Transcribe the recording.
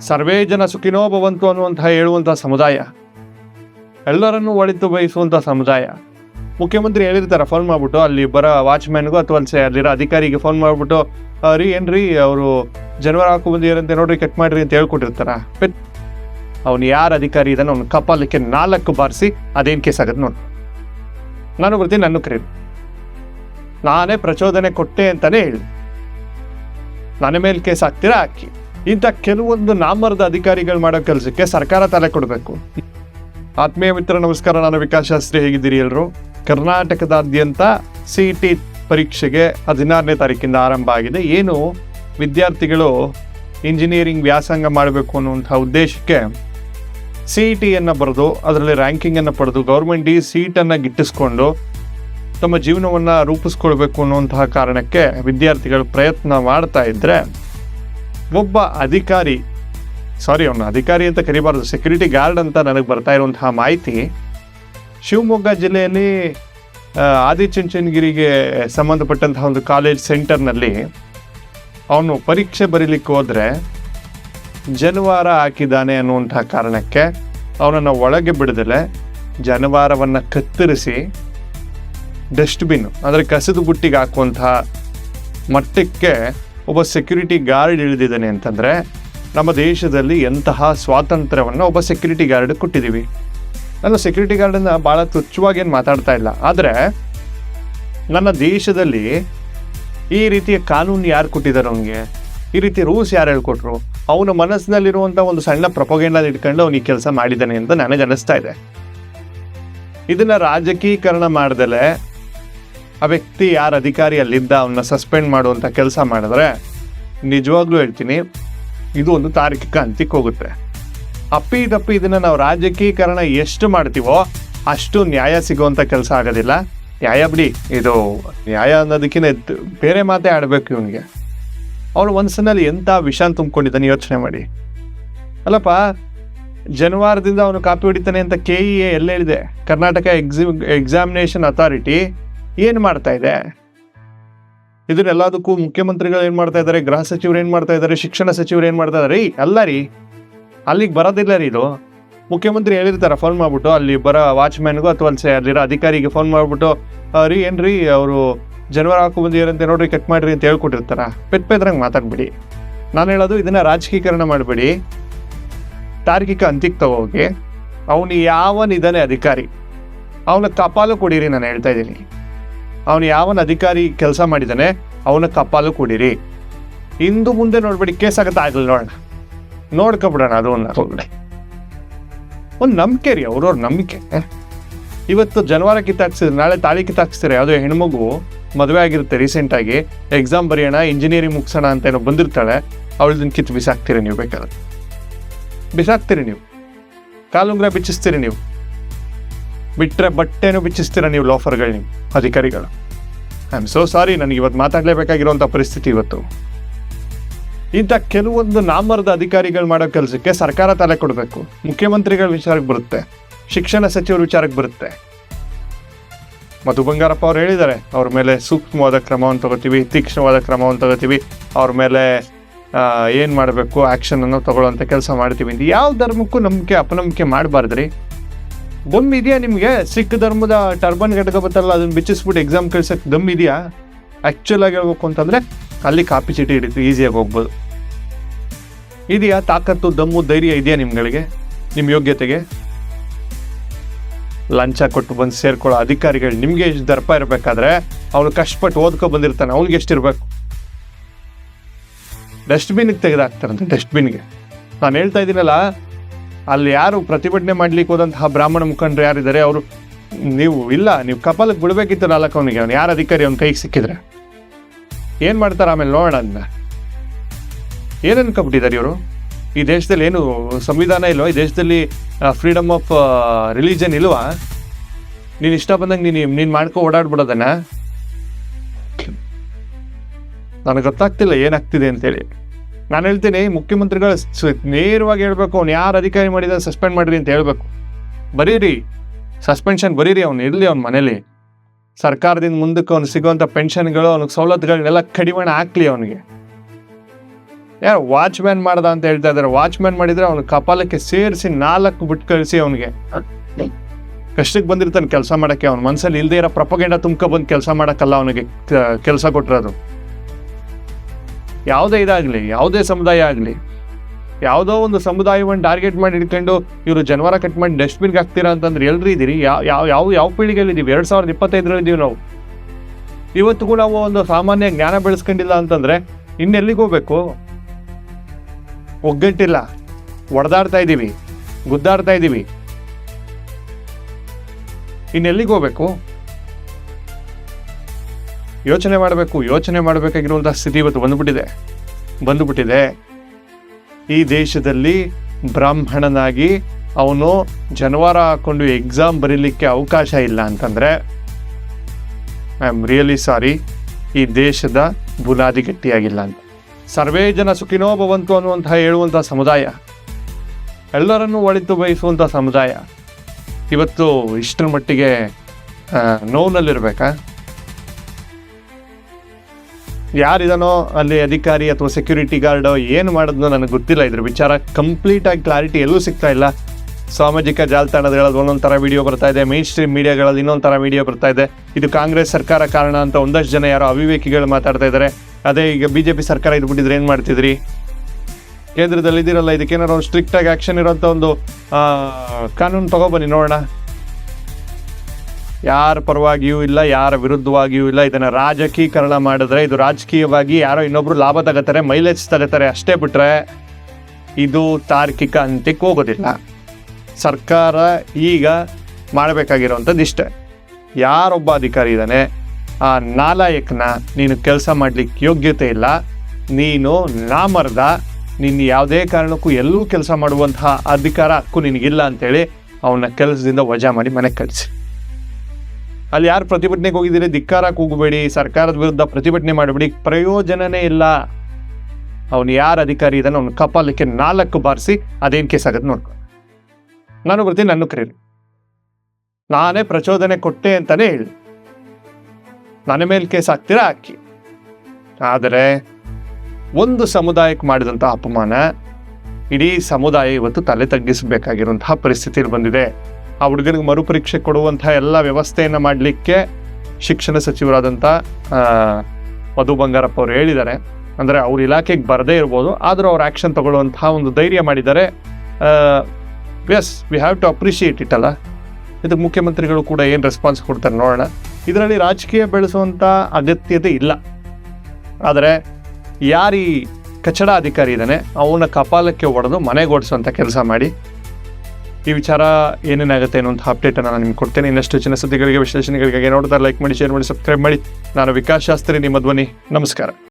ಸರ್ವೇ ಜನ ಸುಖಿನೋ ಭವಂತು ಅನ್ನುವಂತಹ ಹೇಳುವಂಥ ಸಮುದಾಯ. ಎಲ್ಲರನ್ನು ಒಳಿತು ಬಯಸುವಂಥ ಸಮುದಾಯ. ಮುಖ್ಯಮಂತ್ರಿ ಹೇಳಿರ್ತಾರೆ ಫೋನ್ ಮಾಡ್ಬಿಟ್ಟು ಅಲ್ಲಿ ಬರೋ ವಾಚ್ಮ್ಯಾನ್ಗೂ ಅಥವಾ ಅಲ್ಲಿ ಅಲ್ಲಿರೋ ಅಧಿಕಾರಿಗೆ ಫೋನ್ ಮಾಡ್ಬಿಟ್ಟು "ಆ, ರೀ ಏನ್ರಿ ಅವರು ಜನವರ ಹಾಕು ಬಂದಿರಂತೆ ನೋಡ್ರಿ ಕಟ್ ಮಾಡ್ರಿ ಅಂತ ಹೇಳ್ಕೊಟ್ಟಿರ್ತಾರ. ಅವನು ಯಾರು ಅಧಿಕಾರಿ ಇದ್ದಾನೆ ಅವ್ನು ಕಪಾಲಕ್ಕೆ ನಾಲ್ಕು ಬಾರಿಸಿ ಅದೇನು ಕೇಸ್ ಆಗುತ್ತೆ ನೋಡಿ. ನಾನು ಬರ್ತೀನಿ ನನ್ನ ಕರೀರಿ. ನಾನೇ ಪ್ರಚೋದನೆ ಕೊಟ್ಟೆ ಅಂತಾನೆ ಹೇಳಿ. ನನ್ನ ಮೇಲೆ ಕೇಸ್ ಹಾಕ್ತೀರಾ ಹಾಕಿ. ಇಂಥ ಕೆಲವೊಂದು ನಾಮರದ ಅಧಿಕಾರಿಗಳು ಮಾಡೋ ಕೆಲಸಕ್ಕೆ ಸರ್ಕಾರ ತಲೆ ಕೊಡಬೇಕು. ಆತ್ಮೀಯ ಮಿತ್ರ ನಮಸ್ಕಾರ. ನಾನು ವಿಕಾಸ್ ಶಾಸ್ತ್ರಿ. ಹೇಗಿದ್ದೀರಿ ಎಲ್ಲರೂ? ಕರ್ನಾಟಕದಾದ್ಯಂತ ಸಿ ಟಿ ಪರೀಕ್ಷೆಗೆ ಹದಿನಾರನೇ ತಾರೀಕಿಂದ ಆರಂಭ ಆಗಿದೆ. ಏನು ವಿದ್ಯಾರ್ಥಿಗಳು ಇಂಜಿನಿಯರಿಂಗ್ ವ್ಯಾಸಂಗ ಮಾಡಬೇಕು ಅನ್ನುವಂಥ ಉದ್ದೇಶಕ್ಕೆ ಸಿ ಇ ಟಿಯನ್ನು ಬರೆದು, ಅದರಲ್ಲಿ ರ್ಯಾಂಕಿಂಗನ್ನು ಪಡೆದು ಗೌರ್ಮೆಂಟ್ ಈ ಸೀಟನ್ನು ಗಿಟ್ಟಿಸ್ಕೊಂಡು ತಮ್ಮ ಜೀವನವನ್ನು ರೂಪಿಸ್ಕೊಳ್ಬೇಕು ಅನ್ನುವಂತಹ ಕಾರಣಕ್ಕೆ ವಿದ್ಯಾರ್ಥಿಗಳು ಪ್ರಯತ್ನ ಮಾಡ್ತಾ ಇದ್ದರೆ ಒಬ್ಬ ಅಧಿಕಾರಿ ಸಾರಿ ಅವನ ಅಧಿಕಾರಿ ಅಂತ ಕರಿಬಾರ್ದು ಸೆಕ್ಯೂರಿಟಿ ಗಾರ್ಡ್ ಅಂತ ನನಗೆ ಬರ್ತಾ ಇರುವಂತಹ ಮಾಹಿತಿ, ಶಿವಮೊಗ್ಗ ಜಿಲ್ಲೆಯಲ್ಲಿ ಆದಿಚುಂಚನಗಿರಿಗೆ ಸಂಬಂಧಪಟ್ಟಂತಹ ಒಂದು ಕಾಲೇಜ್ ಸೆಂಟರ್ನಲ್ಲಿ ಅವನು ಪರೀಕ್ಷೆ ಬರೀಲಿಕ್ಕೆ ಹೋದರೆ ಜನವಾರ ಹಾಕಿದ್ದಾನೆ ಅನ್ನುವಂತಹ ಕಾರಣಕ್ಕೆ ಅವನನ್ನು ಒಳಗೆ ಬಿಡದಲೆ ಜನವಾರವನ್ನು ಕತ್ತರಿಸಿ ಡಸ್ಟ್ಬಿನ್ ಅಂದರೆ ಕಸದ ಬುಟ್ಟಿಗೆ ಹಾಕುವಂತಹ ಮಟ್ಟಕ್ಕೆ ಒಬ್ಬ ಸೆಕ್ಯೂರಿಟಿ ಗಾರ್ಡ್ ಇಳಿದಿದ್ದಾನೆ ಅಂತಂದರೆ, ನಮ್ಮ ದೇಶದಲ್ಲಿ ಎಂತಹ ಸ್ವಾತಂತ್ರ್ಯವನ್ನು ಒಬ್ಬ ಸೆಕ್ಯೂರಿಟಿ ಗಾರ್ಡ್ ಕೊಟ್ಟಿದ್ದೀವಿ. ನಾನು ಸೆಕ್ಯೂರಿಟಿ ಗಾರ್ಡನ್ನು ಭಾಳ ತುಚ್ಛವಾಗಿ ಏನು ಮಾತಾಡ್ತಾ ಇಲ್ಲ. ಆದರೆ, ನನ್ನ ದೇಶದಲ್ಲಿ ಈ ರೀತಿಯ ಕಾನೂನು ಯಾರು ಕೊಟ್ಟಿದ್ದಾರೆ ಅವನಿಗೆ? ಈ ರೀತಿ ರೂಲ್ಸ್ ಯಾರು ಹೇಳ್ಕೊಟ್ರು? ಅವನ ಮನಸ್ಸಿನಲ್ಲಿರುವಂಥ ಒಂದು ಸಣ್ಣ ಪ್ರಪೋಗೆಂಡ ಇಟ್ಕೊಂಡು ಅವನಿಗೆ ಕೆಲಸ ಮಾಡಿದ್ದಾನೆ ಅಂತ ನನಗೆ ಅನ್ನಿಸ್ತಾ ಇದೆ. ಇದನ್ನು ರಾಜಕೀಕರಣ ಮಾಡ್ದಲೆ ಆ ವ್ಯಕ್ತಿ ಯಾರ ಅಧಿಕಾರಿ ಅಲ್ಲಿದ್ದ ಅವನ್ನ ಸಸ್ಪೆಂಡ್ ಮಾಡುವಂಥ ಕೆಲಸ ಮಾಡಿದ್ರೆ, ನಿಜವಾಗ್ಲೂ ಹೇಳ್ತೀನಿ, ಇದು ಒಂದು ತಾರ್ಕಿಕ ಅಂತಿಕ್ ಹೋಗುತ್ತೆ. ಅಪ್ಪಿ ತಪ್ಪಿ ಇದನ್ನ ನಾವು ರಾಜಕೀಕರಣ ಎಷ್ಟು ಮಾಡ್ತೀವೋ ಅಷ್ಟು ನ್ಯಾಯ ಸಿಗುವಂಥ ಕೆಲಸ ಆಗೋದಿಲ್ಲ. ನ್ಯಾಯ ಬಿಡಿ, ಇದು ನ್ಯಾಯ ಅನ್ನೋದಕ್ಕಿಂತ ಬೇರೆ ಮಾತೇ ಆಡಬೇಕು ಇವನಿಗೆ. ಅವನು ಮನಸ್ಸಿನಲ್ಲಿ ಎಂಥ ವಿಷ ತುಂಬಿಕೊಂಡಿದ್ದಾನೆ ಯೋಚನೆ ಮಾಡಿ. ಅಲ್ಲಪ್ಪ, ಜನವಾರದಿಂದ ಅವನು ಕಾಪಿ ಹೊಡಿತಾನೆ ಅಂತ ಕೆ ಇ ಎಲ್ಲ ಹೇಳಿದೆ? ಕರ್ನಾಟಕ ಎಕ್ಸಿ ಎಕ್ಸಾಮಿನೇಷನ್ ಅಥಾರಿಟಿ ಏನು ಮಾಡ್ತಾ ಇದೆ? ಇದನ್ನೆಲ್ಲದಕ್ಕೂ ಮುಖ್ಯಮಂತ್ರಿಗಳು ಏನು ಮಾಡ್ತಾ ಇದ್ದಾರೆ ಗೃಹ ಸಚಿವರು ಏನು ಮಾಡ್ತಾ ಇದ್ದಾರೆ ಶಿಕ್ಷಣ ಸಚಿವರು ಏನು ಮಾಡ್ತಾ ಇದ್ದಾರೆ ರೀ ಅಲ್ಲ ರೀ. ಅಲ್ಲಿಗೆ ಬರೋದಿಲ್ಲ ರೀ ಇದು. ಮುಖ್ಯಮಂತ್ರಿ ಹೇಳಿರ್ತಾರೆ ಫೋನ್ ಮಾಡಿಬಿಟ್ಟು ಅಲ್ಲಿ ಬರೋ ವಾಚ್ಮ್ಯಾನ್ಗೂ ಅಥವಾ ಅಲ್ಲಿ ಅಲ್ಲಿರೋ ಅಧಿಕಾರಿಗೆ ಫೋನ್ ಮಾಡಿಬಿಟ್ಟು ರೀ, ಏನ್ ರೀ, ಅವರು ಜನವರ ಹಾಕು ಬಂದಿರಂತೆ ನೋಡ್ರಿ ಕಟ್ ಮಾಡಿರಿ ಅಂತ ಹೇಳ್ಕೊಟ್ಟಿರ್ತಾರ. ಪೆತ್ ಪೆದ್ರಂಗೆ ಮಾತಾಡ್ಬಿಡಿ. ನಾನು ಹೇಳೋದು ಇದನ್ನ ರಾಜಕೀಕರಣ ಮಾಡಬೇಡಿ. ತಾರ್ಕಿಕ ಅಂತ್ಯಕ್ಕೆ ತಗೋಗಿ ಅವನು ಯಾವನಿದ್ದಾನೆ ಅಧಿಕಾರಿ? ಅವನ ಕಪಾಲು ಕೊಡಿರಿ, ನಾನು ಹೇಳ್ತಾ ಇದ್ದೀನಿ. ಅವನು ಯಾವನ ಅಧಿಕಾರಿ ಕೆಲಸ ಮಾಡಿದ್ದಾನೆ, ಅವನ ಕಪಾಲು ಕೊಡಿರಿ. ಇಂದು ಮುಂದೆ ನೋಡ್ಬೇಡಿ, ಕೇಸ್ ಆಗತ್ತೆ ಆಗಲ್ಲ ನೋಡೋಣ. ನೋಡ್ಕೊಬಿಡೋಣ, ಅದು ಒಂದು ಹೋಗ್ಬಿಡಿ ಒಂದು ನಂಬಿಕೆ ರೀ, ಅವ್ರವ್ರ ನಂಬಿಕೆ. ಇವತ್ತು ಜನವಾರ ಕಿತ್ತಾಕ್ಸಿದ್ರೆ ನಾಳೆ ತಾಳಿ ಕಿತ್ತಾಕ್ಸ್ತಾರೆ ಅದು ಹೆಣ್ಮಗು ಮದುವೆ ಆಗಿರುತ್ತೆ ರೀಸೆಂಟಾಗಿ ಎಕ್ಸಾಮ್ ಬರೆಯೋಣ ಇಂಜಿನಿಯರಿಂಗ್ ಮುಗಿಸೋಣ ಅಂತ ಏನೋ ಬಂದಿರ್ತಾಳೆ ಅವಳದನ್ನ ಕಿತ್ತು ಬಿಸಾಕ್ತೀರಿ ನೀವು ಬೇಕಾದ್ರೆ. ಬಿಸಾಕ್ತೀರಿ ನೀವು. ಕಾಲುಂಗ್ರ ಬಿಚ್ಚಿಸ್ತೀರಿ ನೀವು. ಬಿಟ್ಟರೆ ಬಟ್ಟೆನೂ ಬಿಚ್ಚಿಸ್ತೀರ ನೀವು ಲೋಫರ್ಗಳು ನೀವು, ಅಧಿಕಾರಿಗಳು? ಐ ಆಮ್ ಸೋ ಸಾರಿ ನನಗೆ ಇವತ್ತು ಮಾತಾಡಲೇಬೇಕಾಗಿರುವಂಥ ಪರಿಸ್ಥಿತಿ ಇವತ್ತು. ಇಂಥ ಕೆಲವೊಂದು ನಾಮರದ ಅಧಿಕಾರಿಗಳು ಮಾಡೋ ಕೆಲಸಕ್ಕೆ ಸರ್ಕಾರ ತಲೆ ಕೊಡಬೇಕು. ಮುಖ್ಯಮಂತ್ರಿಗಳ ವಿಚಾರಕ್ಕೆ ಬರುತ್ತೆ. ಶಿಕ್ಷಣ ಸಚಿವರ ವಿಚಾರಕ್ಕೆ ಬರುತ್ತೆ. ಮಧು ಬಂಗಾರಪ್ಪ ಅವ್ರು ಹೇಳಿದ್ದಾರೆ, ಅವ್ರ ಮೇಲೆ ಸೂಕ್ಷ್ಮವಾದ ಕ್ರಮವನ್ನು ತಗೋತೀವಿ, ತೀಕ್ಷ್ಣವಾದ ಕ್ರಮವನ್ನು ತಗೋತೀವಿ, ಅವ್ರ ಮೇಲೆ ಏನು ಮಾಡಬೇಕು ಆ್ಯಕ್ಷನನ್ನು ತಗೊಳ್ಳೋಂಥ ಕೆಲಸ ಮಾಡ್ತೀವಿ ಯಾವ ಧರ್ಮಕ್ಕೂ ನಂಬಿಕೆ, ಅಪನಂಬಿಕೆ ಮಾಡಬಾರ್ದ್ರಿ. ದಮ್ ಇದೆಯಾ ನಿಮಗೆ? ಸಿಖ್ ಧರ್ಮದ ಟರ್ಬನ್ ಬತ್ತಲ್ಲ, ಅದನ್ನ ಬಿಚ್ಚಿಸ್ಬಿಟ್ಟು ಎಕ್ಸಾಮ್ ಕಳ್ಸಕ್ ದಮ್ ಇದೆಯಾ? ಆ್ಯಕ್ಚುಲ್ ಆಗಿ ಹೇಳ್ಬೇಕು ಅಂತಂದರೆ, ಅಲ್ಲಿ ಕಾಪಿ ಚೀಟಿ ಹಿಡಿತು ಈಸಿಯಾಗಿ ಹೋಗ್ಬೋದು. ಇದೆಯಾ? ತಾಕತ್ತು, ದಮ್ಮು, ಧೈರ್ಯ ಇದೆಯಾ ನಿಮ್ಗಳಿಗೆ? ನಿಮ್ಮ ಯೋಗ್ಯತೆಗೆ? ಲಂಚ ಕೊಟ್ಟು ಬಂದು ಸೇರ್ಕೊಳ್ಳೋ ಅಧಿಕಾರಿಗಳು ನಿಮಗೆ ದರ್ಪ ಇರಬೇಕಾದ್ರೆ ಅವನು ಕಷ್ಟಪಟ್ಟು ಓದ್ಕೊ ಬಂದಿರ್ತಾನೆ, ಅವ್ನಿಗೆ ಎಷ್ಟಿರ್ಬೇಕು ಡಸ್ಟ್ಬಿನ್ಗೆ ತೆಗೆದಾಕ್ತಾರಂತೆ ಡಸ್ಟ್ಬಿನ್ಗೆ ನಾನು ಹೇಳ್ತಾ ಇದ್ದೀನಲ್ಲ ಅಲ್ಲಿ ಯಾರು ಪ್ರತಿಭಟನೆ ಮಾಡ್ಲಿಕ್ಕೆ ಹೋದಂತಹ ಬ್ರಾಹ್ಮಣ ಮುಖಂಡರು ಯಾರಿದ್ದಾರೆ ಅವರು, ನೀವು ಇಲ್ಲ, ನೀವು ಕಪಾಲಕ್ಕೆ ಬಿಡಬೇಕಿತ್ತು ನಾಲ್ಕು ಅವನಿಗೆ ಅವ್ನು. ಯಾರು ಅಧಿಕಾರಿ ಅವ್ನ ಕೈಗೆ ಸಿಕ್ಕಿದ್ರೆ? ಏನು ಮಾಡ್ತಾರೆ ಆಮೇಲೆ ನೋಡೋಣ ಅದನ್ನ. ಏನು ಇವರು? ಈ ದೇಶದಲ್ಲಿ ಏನು ಸಂವಿಧಾನ ಇಲ್ವಾ? ಈ ದೇಶದಲ್ಲಿ ಫ್ರೀಡಮ್ ಆಫ್ ರಿಲಿಜನ್ ಇಲ್ವಾ? ನೀನು ಇಷ್ಟ ಬಂದಂಗೆ ನೀನು ನೀನು ಮಾಡ್ಕೊ ಓಡಾಡ್ಬಿಡೋದನ್ನ. ನನಗೆ ಗೊತ್ತಾಗ್ತಿಲ್ಲ ಏನಾಗ್ತಿದೆ ಅಂತೇಳಿ. ನಾನು ಹೇಳ್ತೀನಿ, ಮುಖ್ಯಮಂತ್ರಿಗಳು ನೇರವಾಗಿ ಹೇಳಬೇಕು, ಅವ್ನು ಯಾರು ಅಧಿಕಾರಿ ಮಾಡಿದ ಸಸ್ಪೆಂಡ್ ಮಾಡಿರಿ ಅಂತ ಹೇಳಬೇಕು. ಬರೀರಿ, ಸಸ್ಪೆನ್ಷನ್ ಬರೀರಿ, ಅವ್ನು ಇರಲಿ ಅವ್ನ ಮನೇಲಿ. ಸರ್ಕಾರದಿಂದ ಮುಂದಕ್ಕೆ ಅವ್ನು ಸಿಗುವಂಥ ಪೆನ್ಷನ್ಗಳು, ಅವ್ನಿಗೆ ಸವಲತ್ತುಗಳನ್ನೆಲ್ಲ ಕಡಿಮೆ ಹಾಕ್ಲಿ ಅವನಿಗೆ. ಯಾರು ವಾಚ್ಮ್ಯಾನ್ ಮಾಡ್ದ ಅಂತ ಹೇಳ್ತಾ ಇದ್ದಾರೆ ವಾಚ್ಮ್ಯಾನ್ ಮಾಡಿದರೆ ಅವನ ಕಪಾಲಕ್ಕೆ ಸೇರಿಸಿ ನಾಲ್ಕು ಬಿಟ್ಟು ಕಳಿಸಿ ಅವನಿಗೆ. ಕಷ್ಟಕ್ಕೆ ಬಂದಿರ್ತಾನೆ ಕೆಲಸ ಮಾಡೋಕ್ಕೆ, ಅವ್ನ ಮನಸ್ಸಲ್ಲಿ ಇಲ್ಲದೇ ಇರೋ ಪ್ರಪಗಂಡ ತುಂಬ್ಕೊ ಬಂದು ಕೆಲಸ ಮಾಡೋಕ್ಕಲ್ಲ ಅವನಿಗೆ ಕೆಲಸ ಕೊಟ್ಟಿರೋದು ಯಾವುದೇ ಇದಾಗಲಿ, ಯಾವುದೇ ಸಮುದಾಯ ಆಗಲಿ, ಯಾವುದೋ ಒಂದು ಸಮುದಾಯವನ್ನು ಟಾರ್ಗೆಟ್ ಮಾಡಿ ಹಿಡ್ಕೊಂಡು ಇವರು ಜನವರ ಕಟ್ ಮಾಡಿ ಡಸ್ಟ್ಬಿನ್ಗೆ ಹಾಕ್ತೀರಾ ಅಂತಂದ್ರೆ ಎಲ್ರಿ ಇದ್ದೀರಿ ಯಾವ ಯಾವ ಯಾವ ಯಾವ ಪೀಳಿಗೆಯಲ್ಲಿ ಇದ್ದೀವಿ ಎರಡು ಸಾವಿರದ ಇಪ್ಪತ್ತೈದರಲ್ಲಿ ಇದ್ದೀವಿ ನಾವು. ಇವತ್ತಿಗೂ ನಾವು ಒಂದು ಸಾಮಾನ್ಯ ಜ್ಞಾನ ಬೆಳೆಸ್ಕೊಂಡಿಲ್ಲ ಅಂತಂದ್ರೆ ಇನ್ನೆಲ್ಲಿಗೆ ಹೋಗ್ಬೇಕು? ಒಗ್ಗಟ್ಟಿಲ್ಲ. ಒಡೆದಾಡ್ತಾ ಇದ್ದೀವಿ ಗುದ್ದಾಡ್ತಾ ಇದ್ದೀವಿ ಇನ್ನೆಲ್ಲಿಗೆ ಹೋಗ್ಬೇಕು? ಯೋಚನೆ ಮಾಡಬೇಕು, ಯೋಚನೆ ಮಾಡಬೇಕಾಗಿರುವಂಥ ಸ್ಥಿತಿ ಇವತ್ತು ಬಂದುಬಿಟ್ಟಿದೆ. ಬಂದುಬಿಟ್ಟಿದೆ. ಈ ದೇಶದಲ್ಲಿ ಬ್ರಾಹ್ಮಣನಾಗಿ ಅವನು ಜನವಾರ ಹಾಕ್ಕೊಂಡು ಎಕ್ಸಾಮ್ ಬರೀಲಿಕ್ಕೆ ಅವಕಾಶ ಇಲ್ಲ ಅಂತಂದರೆ ಐ ಆಮ್ ರಿಯಲಿ ಸಾರಿ ಈ ದೇಶದ ಬುನಾದಿ ಗಟ್ಟಿಯಾಗಿಲ್ಲ ಅಂತ. ಸರ್ವೇ ಜನ ಸುಖಿನೋ ಭವಂತು ಅನ್ನುವಂತಹ ಹೇಳುವಂಥ ಸಮುದಾಯ, ಎಲ್ಲರನ್ನೂ ಒಳಿತು ಬಯಸುವಂಥ ಸಮುದಾಯ, ಇವತ್ತು ಇಷ್ಟರ ಮಟ್ಟಿಗೆ ನೋವಿನಲ್ಲಿರ್ಬೇಕಾ? ಯಾರಿದಾನೋ ಅಲ್ಲಿ ಅಧಿಕಾರಿ ಅಥವಾ ಸೆಕ್ಯೂರಿಟಿ ಗಾರ್ಡ್ ಏನು ಮಾಡಿದ್ನೋ ನನಗೆ ಗೊತ್ತಿಲ್ಲ. ಇದ್ರ ವಿಚಾರ ಕಂಪ್ಲೀಟ್ ಆಗಿ ಕ್ಲಾರಿಟಿ ಎಲ್ಲೂ ಸಿಗ್ತಾ ಇಲ್ಲ. ಸಾಮಾಜಿಕ ಜಾಲತಾಣಗಳಲ್ಲಿ ಒಂದೊಂದು ಥರ ವಿಡಿಯೋ ಬರ್ತಾ ಇದೆ. ಮೇನ್ ಸ್ಟ್ರೀಮ್ ಮೀಡಿಯಾಗಳಲ್ಲಿ ಇನ್ನೊಂದು ಥರ ವಿಡಿಯೋ ಬರ್ತಾ ಇದೆ. ಇದು ಕಾಂಗ್ರೆಸ್ ಸರ್ಕಾರ ಕಾರಣ ಅಂತ ಒಂದಷ್ಟು ಜನ ಯಾರೋ ಅವಿವೇಕಿಗಳು ಮಾತಾಡ್ತಾ ಇದ್ದಾರೆ. ಅದೇ ಈಗ ಬಿ ಜೆ ಪಿ ಸರ್ಕಾರ ಇದ್ಬಿಟ್ಟಿದ್ರೆ ಏನು ಮಾಡ್ತಿದ್ರಿ? ಕೇಂದ್ರದಲ್ಲಿ ಇದಿರಲ್ಲ ಇದಕ್ಕೇನಾರು ಒಂದು ಸ್ಟ್ರಿಕ್ಟ್ ಆಗಿ ಆಕ್ಷನ್ ಇರೋಂಥ ಒಂದು ಕಾನೂನು ತೊಗೊಬನ್ನಿ ನೋಡೋಣ. ಯಾರ ಪರವಾಗಿಯೂ ಇಲ್ಲ, ಯಾರ ವಿರುದ್ಧವಾಗಿಯೂ ಇಲ್ಲ. ಇದನ್ನು ರಾಜಕೀಕರಣ ಮಾಡಿದ್ರೆ ಇದು ರಾಜಕೀಯವಾಗಿ ಯಾರೋ ಇನ್ನೊಬ್ರು ಲಾಭ ತಗೋತಾರೆ, ಮೈಲೇಜ್ ತಗೋತಾರೆ ಅಷ್ಟೇ ಬಿಟ್ರೆ ಇದು ತಾರ್ಕಿಕ ಅಂತ್ಯಕ್ಕೆ ಹೋಗೋದಿಲ್ಲ. ಸರ್ಕಾರ ಈಗ ಮಾಡಬೇಕಾಗಿರೋವಂಥದ್ದು ಇಷ್ಟೇ. ಯಾರೊಬ್ಬ ಅಧಿಕಾರಿ ಇದ್ದಾನೆ, ಆ ನಾಲಾಯಕನ ನೀನು ಕೆಲಸ ಮಾಡಲಿಕ್ಕೆ ಯೋಗ್ಯತೆ ಇಲ್ಲ. ನೀನು ನಾಮರ್ದ, ನಿನ್ನ ಯಾವುದೇ ಕಾರಣಕ್ಕೂ ಎಲ್ಲೂ ಕೆಲಸ ಮಾಡುವಂತಹ ಅಧಿಕಾರ ಹಕ್ಕು ನಿನಗಿಲ್ಲ ಅಂತೇಳಿ ಅವನ ಕೆಲಸದಿಂದ ವಜಾ ಮಾಡಿ ಮನೆಗೆ ಕಳಿಸಿ ಅಲ್ಲಿ ಯಾರು ಪ್ರತಿಭಟನೆಗೆ ಹೋಗಿದ್ದೀರಿ? ಧಿಕ್ಕಾರ ಕೂಗಬೇಡಿ. ಸರ್ಕಾರದ ವಿರುದ್ಧ ಪ್ರತಿಭಟನೆ ಮಾಡಬೇಡಿ. ಪ್ರಯೋಜನನೇ ಇಲ್ಲ. ಅವನು ಯಾರು ಅಧಿಕಾರಿ? ಇದನ್ನು ಅವನು ಕಪಾಲಕ್ಕೆ ನಾಲ್ಕು ಬಾರಿಸಿ ಅದೇನು ಕೇಸ್ ಆಗುತ್ತೆ ನೋಡ್ಕೊ. ನಾನು ಬರ್ತೀನಿ, ನನ್ನ ಕರೀರಿ. ನಾನೇ ಪ್ರಚೋದನೆ ಕೊಟ್ಟೆ ಅಂತಾನೆ ಹೇಳಿ. ನನ್ನ ಮೇಲೆ ಕೇಸ್ ಹಾಕ್ತೀರಾ? ಹಾಕಿ. ಆದರೆ ಒಂದು ಸಮುದಾಯಕ್ಕೆ ಮಾಡಿದಂಥ ಅಪಮಾನ ಇಡೀ ಸಮುದಾಯ ಇವತ್ತು ತಲೆ ತಗ್ಗಿಸಬೇಕಾಗಿರುವಂತಹ ಪರಿಸ್ಥಿತಿಯಲ್ಲಿ ಬಂದಿದೆ. ಆ ಹುಡುಗನಿಗೆ ಮರುಪರೀಕ್ಷೆ ಕೊಡುವಂಥ ಎಲ್ಲ ವ್ಯವಸ್ಥೆಯನ್ನು ಮಾಡಲಿಕ್ಕೆ ಶಿಕ್ಷಣ ಸಚಿವರಾದಂಥ ಮಧು ಬಂಗಾರಪ್ಪ ಅವರು ಹೇಳಿದ್ದಾರೆ. ಅಂದರೆ ಅವ್ರ ಇಲಾಖೆಗೆ ಬರದೇ ಇರ್ಬೋದು, ಆದರೂ ಅವ್ರು ಆ್ಯಕ್ಷನ್ ತಗೊಳ್ಳುವಂತಹ ಒಂದು ಧೈರ್ಯ ಮಾಡಿದ್ದಾರೆ. Yes we have to appreciate it ಅಲ್ಲ? ಇದಕ್ಕೆ ಮುಖ್ಯಮಂತ್ರಿಗಳು ಕೂಡ ಏನು ರೆಸ್ಪಾನ್ಸ್ ಕೊಡ್ತಾರೆ ನೋಡೋಣ. ಇದರಲ್ಲಿ ರಾಜಕೀಯ ಬೆಳೆಸುವಂಥ ಅಗತ್ಯತೆ ಇಲ್ಲ. ಆದರೆ ಯಾರೀ ಕಚಡ ಅಧಿಕಾರಿ ಇದ್ದಾನೆ, ಅವನ ಕಪಾಲಕ್ಕೆ ಒಡೆದು ಮನೆಗೆ ಓಡಿಸುವಂಥ ಕೆಲಸ ಮಾಡಿ ಈ ವಿಚಾರ ಏನೇನಾಗುತ್ತೆ ಅನ್ನುವಂಥ ಅಪ್ಡೇಟನ್ನು ನಾನು ನಿಮ್ಗೆ ಕೊಡ್ತೇನೆ. ಇನ್ನಷ್ಟು ಹೆಚ್ಚಿನ ಸುದ್ದಿಗಳಿಗೆ ವಿಶ್ಲೇಷಣೆಗಳಿಗೆ ನೋಡ್ತಾರೆ ಲೈಕ್ ಮಾಡಿ ಶೇರ್ ಮಾಡಿ ಸಬ್ಸ್ಕ್ರೈಬ್ ಮಾಡಿ. ನಾನು ವಿಕಾಸ್ ಶಾಸ್ತ್ರಿ, ನಿಮ್ಮ ಧ್ವನಿ. ನಮಸ್ಕಾರ.